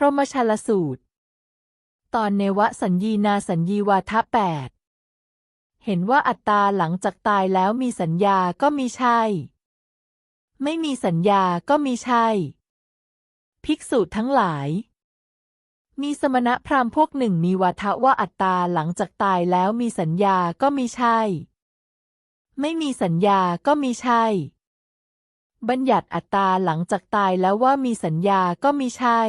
พรหมชาลสูตร ตอนเนวสัญญีนาสัญญีวาทะแปดเห็นว่าอัตตาหลังจากตายแล้วมีสัญญาก็มีใช่ ไม่มีสัญญาก็มีใช่ ภิกษุทั้งหลาย มีสมณะพราหมณ์พวกหนึ่งมีวาทะว่าอัตตาหลังจากตายแล้วมีสัญญาก็มีใช่ ไม่มีสัญญาก็มีใช่ บัญญัติอัตตาหลังจากตายแล้วว่ามีสัญญาก็มีใช่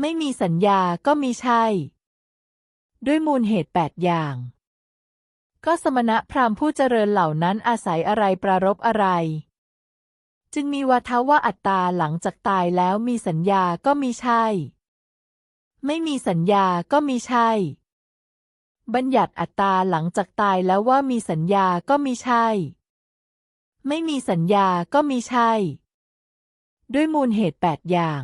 ไม่มีสัญญาก็มีใช่ ด้วยมูลเหตุแปดอย่าง ก็สมณะพราหมณ์ผู้เจริญเหล่านั้นอาศัยอะไรปรารบอะไร จึงมีวาทะว่าอัตตาหลังจากตายแล้วมีสัญญาก็มีใช่ ไม่มีสัญญาก็มีใช่ บัญญัติอัตตาหลังจากตายแล้วว่ามีสัญญาก็มีใช่ ไม่มีสัญญาก็มีใช่ ด้วยมูลเหตุแปดอย่าง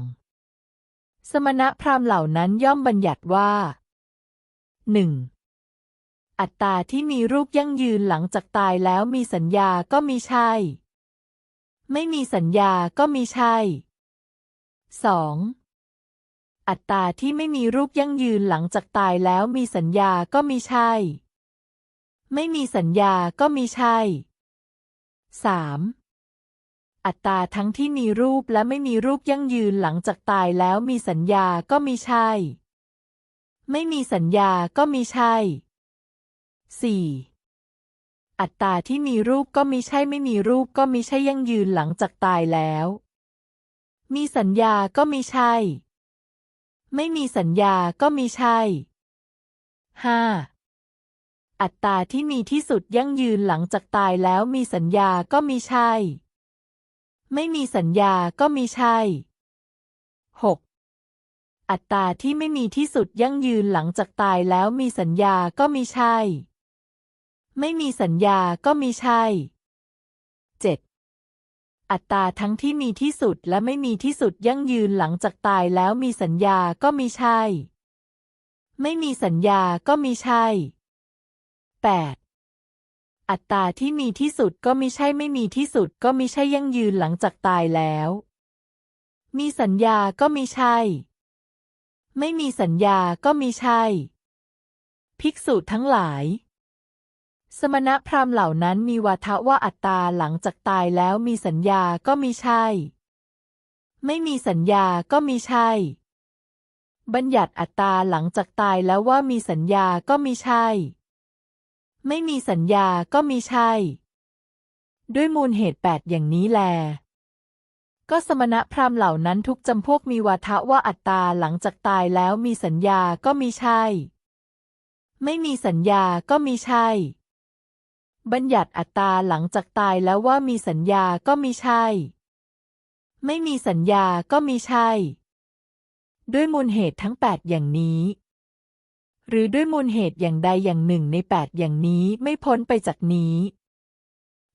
สมณะพราหมณ์เหล่านั้นย่อมบัญญัติว่าหนึ่งอัตตาที่มีรูปยั่งยืนหลังจากตายแล้วมีสัญญาก็มีใช่ ไม่มีสัญญาก็มีใช่สองอัตตาที่ไม่มีรูปยั่งยืนหลังจากตายแล้วมีสัญญาก็มีใช่ ไม่มีสัญญาก็มีใช่ 3. อัตตาทั้งที่มีรูปและไม่มีรูปยั่งยืนหลังจากตายแล้วมีสัญญาก็มีใช่ ไม่มีสัญญาก็มีใช่ 4. อัตตาที่มีรูปก็มีใช่ไม่มีรูปก็มีใช่ยั่งยืนหลังจากตายแล้ว มีสัญญาก็มีใช่ ไม่มีสัญญาก็มีใช่ 5. อัตตาที่มีที่สุดยั่งยืนหลังจากตายแล้วมีสัญญาก็มีใช่ ไม่มีสัญญาก็มีใช่ 6. อัตตาที่ไม่มีที่สุดยั่งยืนหลังจากตายแล้วมีสัญญาก็มีใช่ ไม่มีสัญญาก็มีใช่ 7. อัตตาทั้งที่มีที่สุดและไม่มีที่สุดยั่งยืนหลังจากตายแล้วมีสัญญาก็มีใช่ ไม่มีสัญญาก็มีใช่ 8. อัตตาที่มีที่สุดก็ไม่ใช่ไม่มีที่สุดก็ไม่ใช่ยั่งยืนหลังจากตายแล้ว มีสัญญาก็มีใช่ ไม่มีสัญญาก็มีใช่ ภิกษุทั้งหลาย สมณพราหมณ์เหล่านั้นมีวาทะว่าอัตตาหลังจากตายแล้วมีสัญญาก็มีใช่ ไม่มีสัญญาก็มีใช่ บัญญัติอัตตาหลังจากตายแล้วว่ามีสัญญาก็มีใช่ ไม่มีสัญญาก็มีใช่ ด้วยมูลเหตุแปดอย่างนี้แล ก็สมณพราหมณ์เหล่านั้นทุกจำพวกมีวาทะว่าอัตตาหลังจากตายแล้วมีสัญญาก็มีใช่ ไม่มีสัญญาก็มีใช่ บัญญัติอัตตาหลังจากตายแล้วว่ามีสัญญาก็มีใช่ ไม่มีสัญญาก็มีใช่ ด้วยมูลเหตุทั้งแปดอย่างนี้ หรือด้วยมูลเหตุอย่างใดอย่างหนึ่งในแปดอย่างนี้ไม่พ้นไปจากนี้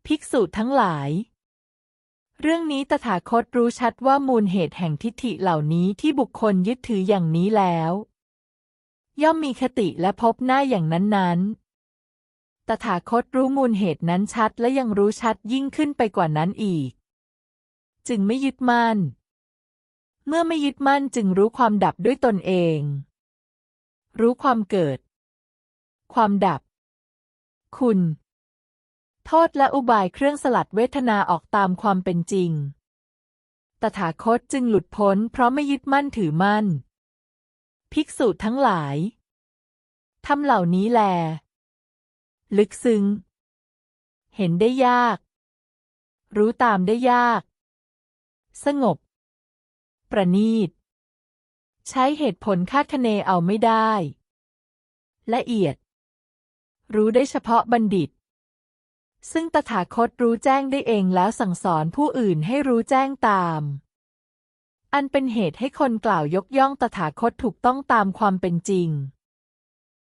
ภิกษุทั้งหลาย เรื่องนี้ตถาคตรู้ชัดว่ามูลเหตุแห่งทิฏฐิเหล่านี้ที่บุคคลยึดถืออย่างนี้แล้ว ย่อมมีคติและพบหน้าอย่างนั้นๆตถาคตรู้มูลเหตุนั้นชัดและยังรู้ชัดยิ่งขึ้นไปกว่านั้นอีก จึงไม่ยึดมั่น เมื่อไม่ยึดมั่นจึงรู้ความดับด้วยตนเอง รู้ความเกิด ความดับ คุณ โทษและอุบายเครื่องสลัดเวทนาออกตามความเป็นจริง ตถาคตจึงหลุดพ้นเพราะไม่ยึดมั่นถือมั่น ภิกษุทั้งหลายทำเหล่านี้แล ลึกซึ้ง เห็นได้ยาก รู้ตามได้ยาก สงบ ประณีต ใช้เหตุผลคาดคะเนเอาไม่ได้ ละเอียด รู้ได้เฉพาะบัณฑิต ซึ่งตถาคตรู้แจ้งได้เองแล้วสั่งสอนผู้อื่นให้รู้แจ้งตาม อันเป็นเหตุให้คนกล่าวยกย่องตถาคตถูกต้องตามความเป็นจริง